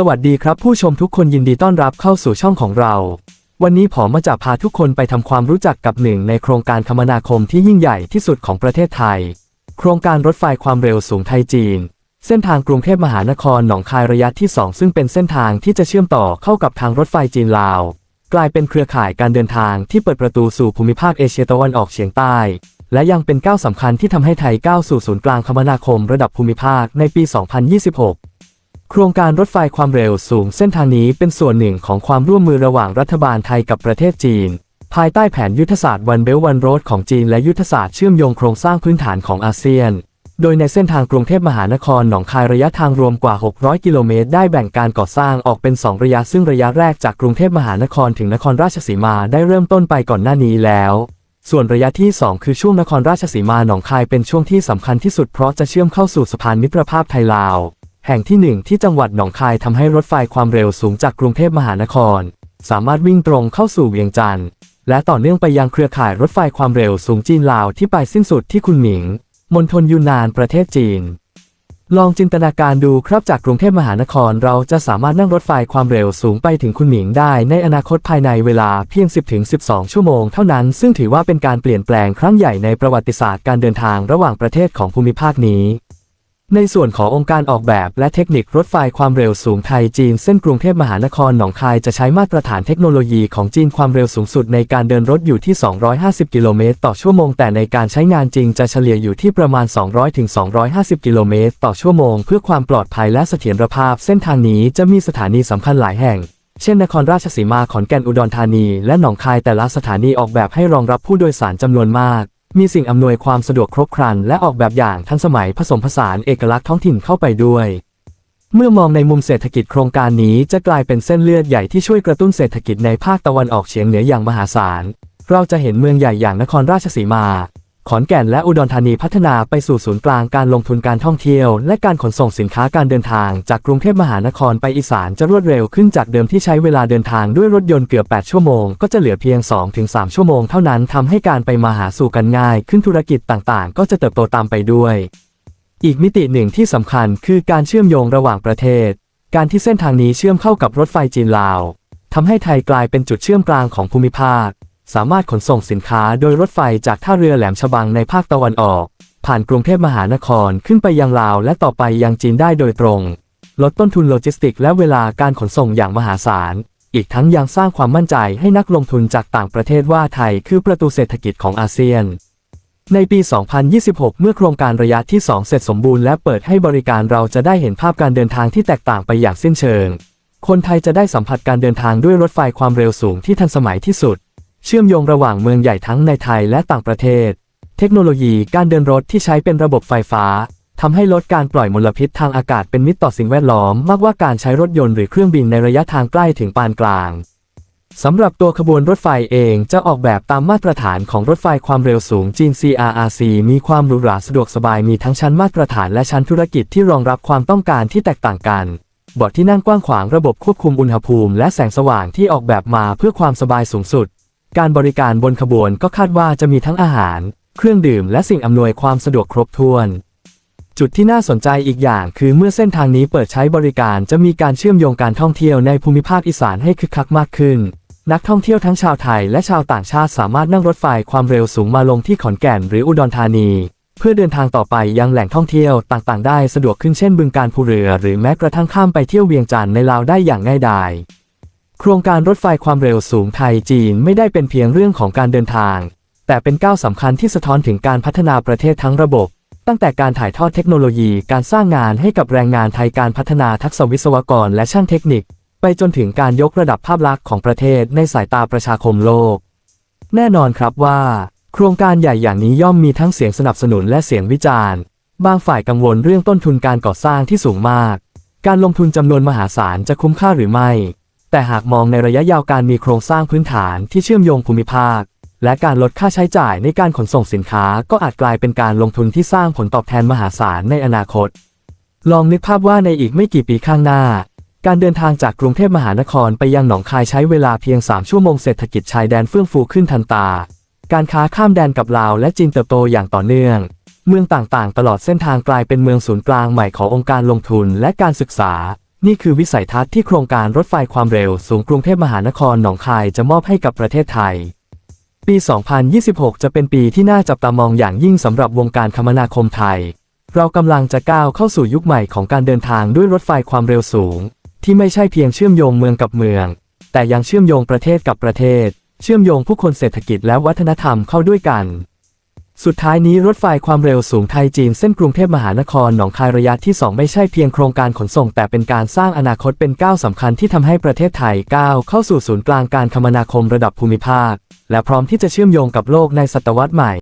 สวัสดีครับผู้ชมทุกคนยินดีต้อนรับเข้าสู่ช่องของเรา วันนี้ผมมาจะพาทุกคนไปทำความรู้จักกับหนึ่งในโครงการคมนาคมที่ยิ่งใหญ่ที่สุดของประเทศไทย โครงการรถไฟความเร็วสูงไทยจีน เส้นทางกรุงเทพมหานครหนองคายระยะที่ 2 ซึ่งเป็นเส้นทางที่จะเชื่อมต่อเข้ากับทางรถไฟจีนลาว กลายเป็นเครือข่ายการเดินทางที่เปิดประตูสู่ภูมิภาคเอเชียตะวันออกเฉียงใต้ และยังเป็นก้าวสำคัญที่ทำให้ไทยก้าวสู่ศูนย์กลางคมนาคมระดับภูมิภาคในปี 2026 โครงการรถไฟความเร็วสูงเส้นทางนี้เป็นส่วนหนึ่งของความร่วมมือระหว่างรัฐบาลไทยกับประเทศจีน ภายใต้แผนยุทธศาสตร์วันเบลวันโรดของจีนและยุทธศาสตร์เชื่อมโยงโครงสร้างพื้นฐานของอาเซียน โดยในเส้นทางกรุงเทพมหานครหนองคายระยะทางรวมกว่า 600 กิโลเมตรได้แบ่งการก่อสร้างออกเป็น 2 ระยะ ซึ่งระยะแรกจากกรุงเทพมหานครถึงนครราชสีมาได้เริ่มต้นไปก่อนหน้านี้แล้วส่วนระยะที่ 2 คือช่วงนครราชสีมาหนองคายเป็นช่วงที่สำคัญที่สุดเพราะจะเชื่อมเข้าสู่สะพานมิตรภาพไทยลาว แห่งที่ 1 ที่จังหวัดหนองคายทำให้รถไฟความเร็วสูงจากกรุงเทพมหานคร สามารถวิ่งตรงเข้าสู่เวียงจันทร์และต่อเนื่องไปยังเครือข่ายรถไฟความเร็วสูงจีนลาวที่ไปสิ้นสุดที่คุนหมิงมณฑลยูนนานประเทศจีน ลองจินตนาการดูครับจากกรุงเทพมหานครเราจะสามารถนั่งรถไฟความเร็วสูงไปถึงคุนหมิงได้ในอนาคตภายในเวลาเพียง 10-12 ชั่วโมงเท่านั้น ซึ่งถือว่าเป็นการเปลี่ยนแปลงครั้งใหญ่ในประวัติศาสตร์การเดินทางระหว่างประเทศของภูมิภาคนี้ ในส่วนขององค์การออกแบบและเทคนิครถไฟความเร็วสูงไทยจีน เส้นกรุงเทพมหานครหนองคายจะใช้มาตรฐานเทคโนโลยีของจีนความเร็วสูงสุดในการเดินรถอยู่ที่ 250 กิโลเมตรต่อชั่วโมง แต่ในการใช้งานจริงจะเฉลี่ยอยู่ที่ประมาณ 200-250 กิโลเมตรต่อชั่วโมง เพื่อความปลอดภัยและเสถียรภาพ เส้นทางนี้จะมีสถานีสำคัญหลายแห่ง เช่นนครราชสีมาขอนแก่นอุดรธานี และหนองคายแต่ละสถานีออกแบบให้รองรับผู้โดยสารจำนวนมาก มีสิ่งอำนวยความสะดวกครบครัน และออกแบบอย่างทันสมัยผสมผสานเอกลักษณ์ท้องถิ่นเข้าไปด้วย เมื่อมองในมุมเศรษฐกิจโครงการนี้จะกลายเป็นเส้นเลือดใหญ่ที่ช่วยกระตุ้นเศรษฐกิจในภาคตะวันออกเฉียงเหนืออย่างมหาศาล เราจะเห็นเมืองใหญ่อย่างนครราชสีมา ขอนแก่นและอุดรธานีพัฒนาไปสู่ศูนย์กลางการลงทุนการท่องเที่ยว และการขนส่งสินค้าการเดินทาง จากกรุงเทพมหานครไปอีสานจะรวดเร็วขึ้นจากเดิมที่ใช้เวลาเดินทางด้วยรถยนต์เกือบ 8 ชั่วโมง ก็จะเหลือเพียง 2-3 ชั่วโมงเท่านั้นทำให้การไปมาหาสู่กันง่าย ขึ้นธุรกิจต่างๆ ก็จะเติบโตตามไปด้วย อีกมิติหนึ่งที่สำคัญคือการเชื่อมโยงระหว่างประเทศ การที่เส้นทางนี้เชื่อมเข้ากับรถไฟจีนลาวทำให้ไทยกลายเป็นจุดเชื่อมกลางของภูมิภาค สามารถขนส่งสินค้าโดยรถไฟจากท่าเรือแหลมฉบังในภาคตะวันออก ผ่านกรุงเทพมหานครขึ้นไปยังลาวและต่อไปยังจีนได้โดยตรง ลดต้นทุนโลจิสติกและเวลาการขนส่งอย่างมหาศาล อีกทั้งยังสร้างความมั่นใจให้นักลงทุนจากต่างประเทศว่าไทยคือประตูเศรษฐกิจของอาเซียน ในปี 2026 เมื่อโครงการระยะที่ 2 เสร็จสมบูรณ์และเปิดให้บริการเราจะได้เห็นภาพการเดินทางที่แตกต่างไปอย่างสิ้นเชิง คนไทยจะได้สัมผัสการเดินทางด้วยรถไฟความเร็วสูงที่ทันสมัยที่สุด เชื่อมโยงระหว่างเมืองใหญ่ทั้งในไทยและต่างประเทศ เทคโนโลยีการเดินรถที่ใช้เป็นระบบไฟฟ้าทำให้ลดการปล่อยมลพิษทางอากาศเป็นมิตรต่อสิ่งแวดล้อมมากกว่าการใช้รถยนต์หรือเครื่องบินในระยะทางใกล้ถึงปานกลางสำหรับตัวขบวนรถไฟเองจะออกแบบตามมาตรฐานของรถไฟความเร็วสูงจีน CRRC มีความหรูหราสะดวกสบายมีทั้งชั้นมาตรฐานและชั้นธุรกิจที่รองรับความต้องการที่แตกต่างกันเบาะที่นั่งกว้างขวางระบบควบคุมอุณหภูมิและแสงสว่างที่ออกแบบมาเพื่อความสบายสูงสุด การบริการบนขบวนก็คาดว่าจะมีทั้งอาหาร เครื่องดื่มและสิ่งอำนวยความสะดวกครบถ้วน จุดที่น่าสนใจอีกอย่างคือเมื่อเส้นทางนี้เปิดใช้บริการจะมีการเชื่อมโยงการท่องเที่ยวในภูมิภาคอีสานให้คึกคักมากขึ้น นักท่องเที่ยวทั้งชาวไทยและชาวต่างชาติสามารถนั่งรถไฟความเร็วสูงมาลงที่ขอนแก่นหรืออุดรธานี เพื่อเดินทางต่อไปยังแหล่งท่องเที่ยวต่างๆ ได้สะดวกขึ้นเช่นบึงการภูเรือ หรือแม้กระทั่งข้ามไปเที่ยวเวียงจันทร์ในลาวได้อย่างง่ายดาย โครงการรถไฟความเร็วสูงไทยจีนไม่ได้เป็นเพียงเรื่องของการเดินทาง แต่เป็นก้าวสำคัญที่สะท้อนถึงการพัฒนาประเทศทั้งระบบ ตั้งแต่การถ่ายทอดเทคโนโลยีการสร้างงานให้กับแรงงานไทยการพัฒนาทักษะวิศวกรและช่างเทคนิค ไปจนถึงการยกระดับภาพลักษณ์ของประเทศในสายตาประชาคมโลก แน่นอนครับว่า โครงการใหญ่อย่างนี้ย่อมมีทั้งเสียงสนับสนุนและเสียงวิจารณ์ บางฝ่ายกังวลเรื่องต้นทุนการก่อสร้างที่สูงมาก การลงทุนจำนวนมหาศาลจะคุ้มค่าหรือไม่ แต่หากมองในระยะยาวการมีโครงสร้างพื้นฐานที่เชื่อมโยงภูมิภาค และการลดค่าใช้จ่ายในการขนส่งสินค้าก็อาจกลายเป็นการลงทุนที่สร้างผลตอบแทนมหาศาลในอนาคต ลองนึกภาพว่าในอีกไม่กี่ปีข้างหน้า การเดินทางจากกรุงเทพมหานครไปยังหนองคายใช้เวลาเพียง 3 ชั่วโมงเศรษฐกิจชายแดนเฟื่องฟูขึ้นทันตา การค้าข้ามแดนกับลาวและจีนเติบโตอย่างต่อเนื่อง เมืองต่างๆ ตลอดเส้นทางกลายเป็นเมืองศูนย์กลางใหม่ขององค์การลงทุนและการศึกษา นี่คือวิสัยทัศน์ที่โครงการรถไฟความเร็วสูงกรุงเทพมหานครหนองคายจะมอบให้กับประเทศไทย ปี 2026 จะเป็นปีที่น่าจับตามองอย่างยิ่งสำหรับวงการคมนาคมไทย เรากำลังจะก้าวเข้าสู่ยุคใหม่ของการเดินทางด้วยรถไฟความเร็วสูง ที่ไม่ใช่เพียงเชื่อมโยงเมืองกับเมือง แต่ยังเชื่อมโยงประเทศกับประเทศ เชื่อมโยงผู้คนเศรษฐกิจและวัฒนธรรมเข้าด้วยกัน สุดท้ายนี้รถไฟความเร็วสูงไทยจีนเส้นกรุงเทพมหานครหนองคายระยะที่ 2 ไม่ใช่เพียงโครงการขนส่ง แต่เป็นการสร้างอนาคตเป็นก้าวสำคัญที่ทำให้ประเทศไทยก้าวเข้าสู่ศูนย์กลางการคมนาคมระดับภูมิภาค และพร้อมที่จะเชื่อมโยงกับโลกในศตวรรษใหม่